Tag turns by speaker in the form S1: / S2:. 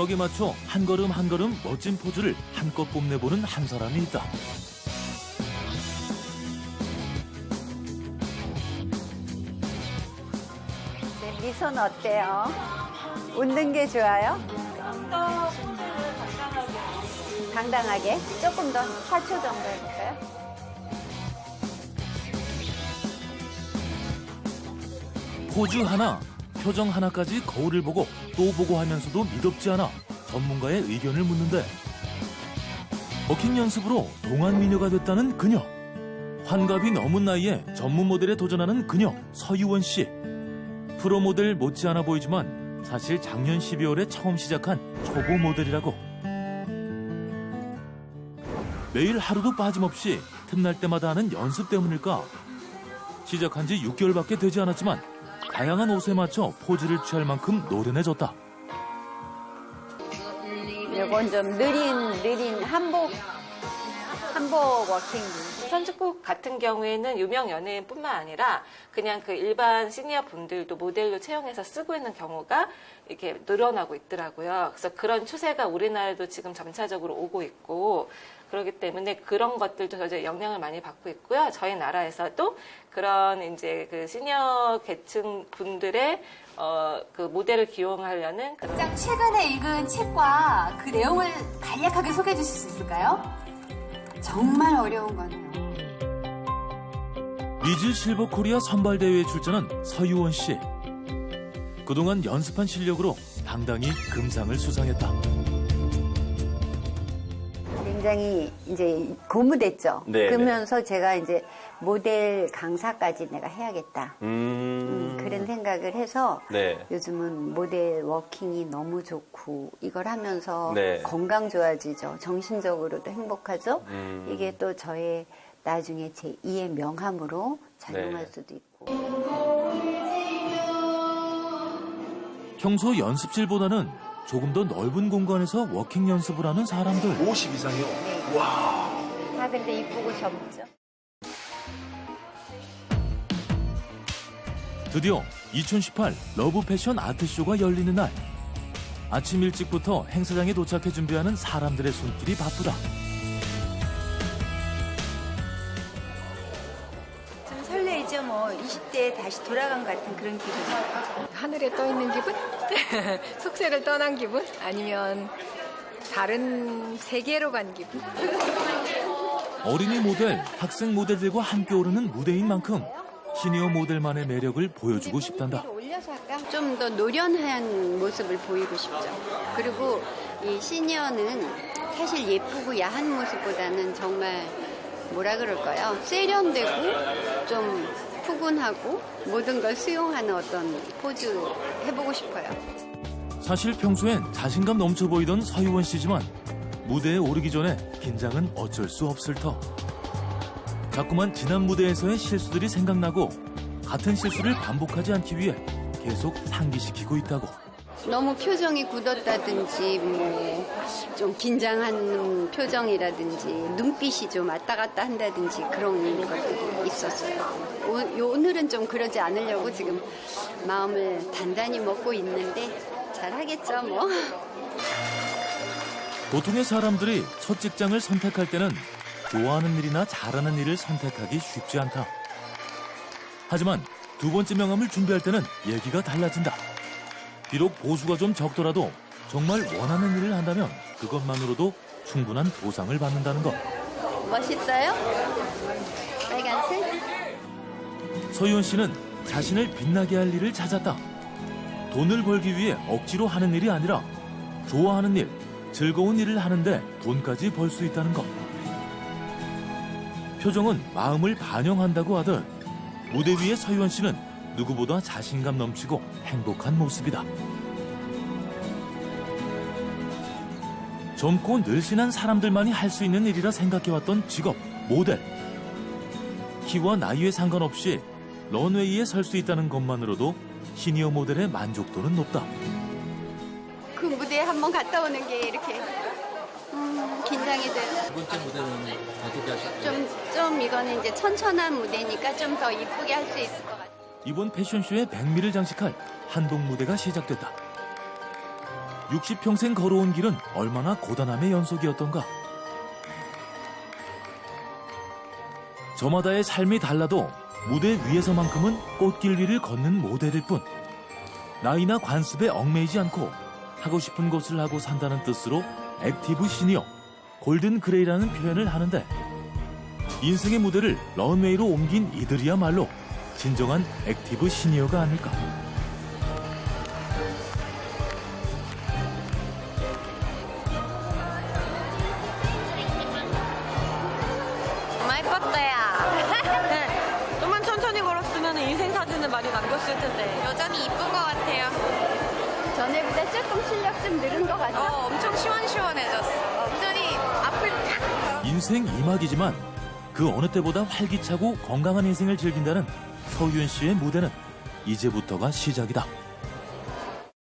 S1: 먹에 맞춰 한 걸음 한 걸음 멋진 포즈를 한껏 뽐내보는 한 사람이 있다.
S2: 네, 미소는 어때요? 웃는 게 좋아요? 당당하게? 조금 더 4초 정도 해볼까요?
S1: 포즈 하나, 표정 하나까지 거울을 보고 또 보고 하면서도 미덥지 않아 전문가의 의견을 묻는데 버킹 연습으로 동안 미녀가 됐다는 그녀. 환갑이 넘은 나이에 전문 모델에 도전하는 그녀 서유원 씨. 프로 모델 못지않아 보이지만 사실 작년 12월에 처음 시작한 초보 모델이라고. 매일 하루도 빠짐없이 틈날 때마다 하는 연습 때문일까? 시작한 지 6개월밖에 되지 않았지만 다양한 옷에 맞춰 포즈를 취할 만큼 노련해졌다.
S2: 이건 좀 느린, 느린 한복, 한복 워킹.
S3: 선주국 같은 경우에는 유명 연예인뿐만 아니라 그냥 그 일반 시니어 분들도 모델로 채용해서 쓰고 있는 경우가 이렇게 늘어나고 있더라고요. 그래서 그런 추세가 우리나라도 지금 점차적으로 오고 있고 그렇기 때문에 그런 것들도 이제 영향을 많이 받고 있고요. 저희 나라에서도 그런 이제 그 시니어 계층 분들의 어, 그 모델을 기용하려는
S4: 가장 최근에 읽은 책과 그 내용을 간략하게 소개해 주실 수 있을까요? 정말 어려운 거네요.
S1: 미즈 실버 코리아 선발 대회에 출전한 서유원 씨. 그동안 연습한 실력으로 당당히 금상을 수상했다.
S2: 굉장히 이제 고무됐죠.
S5: 네,
S2: 그러면서 제가 이제 모델 강사까지 내가 해야겠다. 음,
S5: 음.
S2: 그런 생각을 해서
S5: 네.
S2: 요즘은 모델 워킹이 너무 좋고 이걸 하면서
S5: 네.
S2: 건강 좋아지죠. 정신적으로도 행복하죠.
S5: 음.
S2: 이게 또 저의 나중에 제 2의 명함으로 작용할
S5: 네.
S2: 수도 있고.
S1: 평소 연습실보다는 조금 더 넓은 공간에서 워킹 연습을 하는 사람들.
S5: 50 이상이요?
S2: 다 근데 이쁘고 젊죠.
S1: 드디어 2018 러브 패션 아트쇼가 열리는 날. 아침 일찍부터 행사장에 도착해 준비하는 사람들의 손길이 바쁘다.
S6: 좀 설레이죠. 뭐 20대에 다시 돌아간 것 같은 그런 기분.
S7: 하늘에 떠 있는 기분? 속세를 떠난 기분? 아니면 다른 세계로 간 기분?
S1: 어린이 모델, 학생 모델들과 함께 오르는 무대인 만큼 시니어 모델만의 매력을 보여주고 싶단다.
S2: 좀 더 노련한 모습을 보이고 싶죠. 그리고 이 시니어는 사실 예쁘고 야한 모습보다는 정말 뭐라 그럴까요? 세련되고 좀 푸근하고 모든 걸 수용하는 어떤 포즈 해보고 싶어요.
S1: 사실 평소엔 자신감 넘쳐 보이던 서유원 씨지만 무대에 오르기 전에 긴장은 어쩔 수 없을 터. 자꾸만 지난 무대에서의 실수들이 생각나고 같은 실수를 반복하지 않기 위해 계속 상기시키고 있다고.
S2: 너무 표정이 굳었다든지 뭐 좀 긴장한 표정이라든지 눈빛이 좀 왔다 갔다 한다든지 그런 것들이 있었어요. 오, 오늘은 좀 그러지 않으려고 지금 마음을 단단히 먹고 있는데 잘 하겠죠 뭐.
S1: 보통의 사람들이 첫 직장을 선택할 때는 좋아하는 일이나 잘하는 일을 선택하기 쉽지 않다. 하지만 두 번째 명함을 준비할 때는 얘기가 달라진다. 비록 보수가 좀 적더라도 정말 원하는 일을 한다면 그것만으로도 충분한 보상을 받는다는 것.
S2: 멋있어요? 빨간색?
S1: 서유원 씨는 자신을 빛나게 할 일을 찾았다. 돈을 벌기 위해 억지로 하는 일이 아니라 좋아하는 일, 즐거운 일을 하는데 돈까지 벌 수 있다는 것. 표정은 마음을 반영한다고 하듯 무대 위의 서유원 씨는 누구보다 자신감 넘치고 행복한 모습이다. 젊고 늘씬한 사람들만이 할 수 있는 일이라 생각해왔던 직업, 모델. 키와 나이에 상관없이 런웨이에 설 수 있다는 것만으로도 시니어 모델의 만족도는 높다.
S2: 그 무대에 한 번 갔다 오는 게 이렇게 음, 긴장이 돼요.
S8: 두 번째 무대는 어떻게 하실까요?
S2: 좀, 좀 이거는 이제 천천한 무대니까 좀 더 이쁘게 할 수 있을 것 같아요.
S1: 이번 패션쇼의 백미를 장식할 한복 무대가 시작됐다. 60평생 걸어온 길은 얼마나 고단함의 연속이었던가. 저마다의 삶이 달라도 무대 위에서만큼은 꽃길 위를 걷는 모델일 뿐. 나이나 관습에 얽매이지 않고 하고 싶은 것을 하고 산다는 뜻으로 액티브 시니어, 골든 그레이라는 표현을 하는데 인생의 무대를 런웨이로 옮긴 이들이야말로 진정한 액티브 시니어가 아닐까.
S5: 정말 예뻤어요. 좀만 천천히 걸었으면 인생 사진을 많이 남겼을 텐데. 여전히 이쁜 것 같아요.
S2: 전에보다 조금 실력 좀 늘은 것 같아.
S5: 어, 엄청 시원시원해졌어. 완전히 앞을 탁.
S1: 인생 이막이지만 그 어느 때보다 활기차고 건강한 인생을 즐긴다는 서윤 씨의 무대는 이제부터가 시작이다.